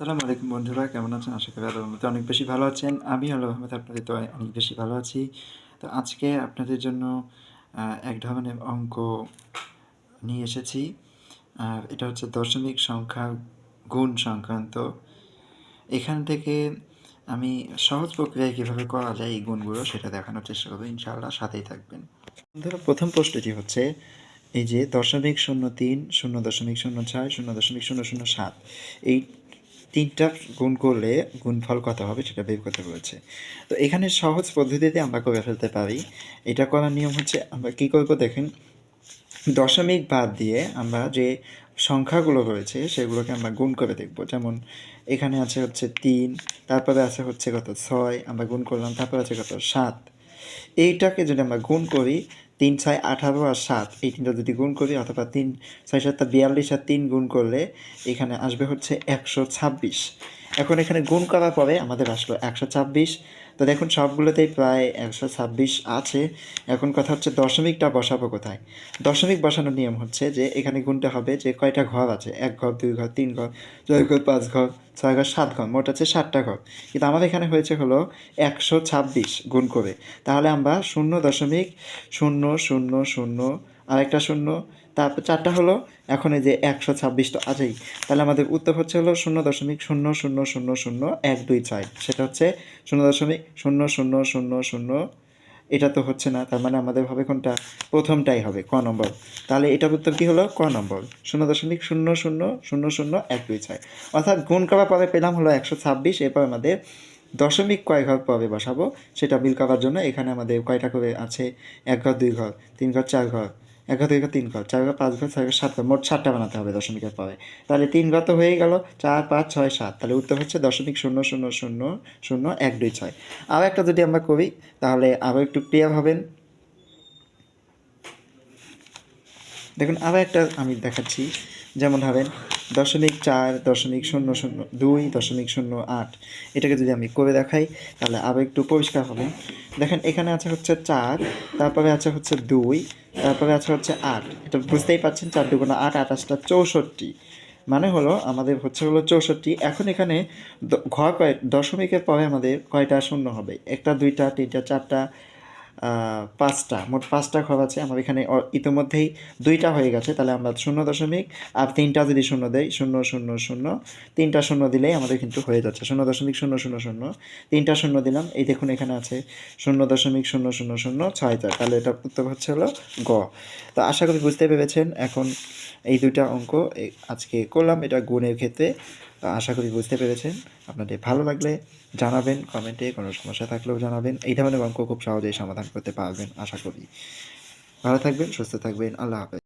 সালাম আলাইকুম বন্ধুরা, কেমন আছেন? আশা করি আল্লাহর মধ্যে অনেক বেশি ভালো আছেন। আমি আল্লাহ রহমত আপনাদের তো অনেক বেশি ভালো আছি। তো আজকে আপনাদের জন্য এক ধরনের অঙ্ক নিয়ে এসেছি। এটা হচ্ছে দশমিক সংখ্যা গুণ সংক্রান্ত। এখান থেকে আমি সহজ প্রক্রিয়ায় কীভাবে করা যায় এই গুণগুলো সেটা দেখানোর চেষ্টা করব, ইনশাআল্লাহ সাথেই থাকবেন। বন্ধুরা, প্রথম প্রশ্নটি হচ্ছে, এই যে দশমিক শূন্য তিন, শূন্য দশমিক শূন্য ছয়, শূন্য দশমিক শূন্য শূন্য সাত, এই তিনটা গুণ করলে গুণফল কত হবে সেটা বের করতে বলেছে। তো এখানে সহজ পদ্ধতিতে আমরা করে ফেলতে পারি। এটা করার নিয়ম হচ্ছে, আমরা কী করব দেখেন, দশমিক বাদ দিয়ে আমরা যে সংখ্যাগুলো রয়েছে সেগুলোকে আমরা গুণ করে দেখব। যেমন এখানে আছে হচ্ছে তিন, তারপরে আছে হচ্ছে কত ছয়, আমরা গুণ করলাম, তারপরে আছে কত সাত। এইটাকে যদি আমরা গুণ করি তিন ছয় আঠারো আর সাত, এই তিনটা যদি গুণ করি, অথবা তিন ছয় সাতটা বিয়াল্লিশ আর তিন গুণ করলে এখানে আসবে হচ্ছে একশো ছাব্বিশ। এখন এখানে গুণ করার পরে আমাদের আসলো একশো ছাব্বিশ তো দেখুন, সবগুলোতেই প্রায় একশো ছাব্বিশ আছে। এখন কথা হচ্ছে দশমিকটা বসাবো কোথায়? দশমিক বসানোর নিয়ম হচ্ছে যে এখানে গুণটা হবে যে কয়টা ঘর আছে? এক ঘর, দুই ঘর, তিন ঘর ছয় ঘর, পাঁচ ঘর, ছয় ঘর, সাত ঘর, মোট আছে সাতটা ঘর। কিন্তু আমার এখানে হয়েছে হলো একশো ছাব্বিশ গুণ করে। তাহলে আমরা শূন্য দশমিক শূন্য শূন্য শূন্য আরেকটা শূন্য। তারপর চারটা হলো, এখন এই যে একশো ছাব্বিশটা আছেই। তাহলে আমাদের উত্তর হচ্ছে হলো শূন্য দশমিক শূন্য শূন্য শূন্য শূন্য এক দুই ছয়। সেটা হচ্ছে শূন্য দশমিক শূন্য শূন্য শূন্য শূন্য। এটা তো হচ্ছে না, তার মানে আমাদের হবে কোনটা? প্রথমটাই হবে, ক নম্বর। তাহলে এটার উত্তর কী হলো? ক নম্বর। শূন্য দশমিক শূন্য শূন্য শূন্য শূন্য এক দুই ছয়। অর্থাৎ গুণ করার পরে পেলাম হলো একশো ছাব্বিশ, এরপর আমাদের দশমিক কয় ঘর পরে বসাবো, সেটা বিল করার জন্য। এখানে আমাদের কয়টা করে আছে? এক ঘর, দুই ঘর, তিন ঘর, চার ঘর। এক ঘর তিন ঘর চার ঘর পাঁচ ঘর ছয় ঘর সাত মোট সাতটা বানাতে হবে দশমিকের পরে। তাহলে তিন ঘর তো হয়ে গেল চার, পাঁচ, ছয়, সাত। তাহলে উত্তর হচ্ছে দশমিক শূন্য শূন্য শূন্য শূন্য, এক, দুই, ছয়। আরও একটা যদি আমরা করি, তাহলে আরও একটু ক্লিয়ার হবেন। দেখুন আরও একটা আমি দেখাচ্ছি। যেমন ধরেন দশমিক চার, দশমিক শূন্য শূন্য, দুই, দশমিক শূন্য, আট। এটাকে যদি আমি করে দেখাই, তাহলে আরও একটু পরিষ্কার হবে দেখেন, এখানে আছে হচ্ছে চার, তারপরে আছে হচ্ছে দুই তারপরে আছে হচ্ছে আট। এটা বুঝতেই পারছেন, চার দুগুণা আট, আঠাশটা চৌষট্টি। মানে হলো আমাদের হচ্ছে হলো চৌষট্টি। এখন এখানে ঘর কয়, দশমিকের পরে আমাদের কয়টা শূন্য হবে? একটা, দুইটা, তিনটা, চারটা পাঁচটা, মোট পাঁচটা ঘর আছে। আমার এখানে ইতিমধ্যেই দুইটা হয়ে গেছে। তাহলে আমরা শূন্য দশমিক আর তিনটা যদি শূন্য দেই, শূন্য শূন্য শূন্য, তিনটা শূন্য দিলেই আমাদের কিন্তু হয়ে যাচ্ছে। শূন্য দশমিক, শূন্য শূন্য শূন্য, তিনটা শূন্য দিলাম। এই দেখুন এখানে আছে শূন্য দশমিক, শূন্য শূন্য শূন্য, ছয় চার। তাহলে এটা উত্তর হচ্ছে হলো গ। তো আশা করি বুঝতে পেরেছেন। এখন এই দুইটা অঙ্ক আজকে করলাম। এটা গুণের ক্ষেত্রে আশা করি বুঝতে পেরেছেন। আপনাদের ভালো লাগলে জানাবেন, কমেন্টে কোনো সমস্যা থাকলেও জানাবেন। এই ধরনের অঙ্ক খুব সহজেই সমাধান করতে পারবেন, আশা করি। ভালো থাকবেন, সুস্থ থাকবেন, আল্লাহ হাফেজ।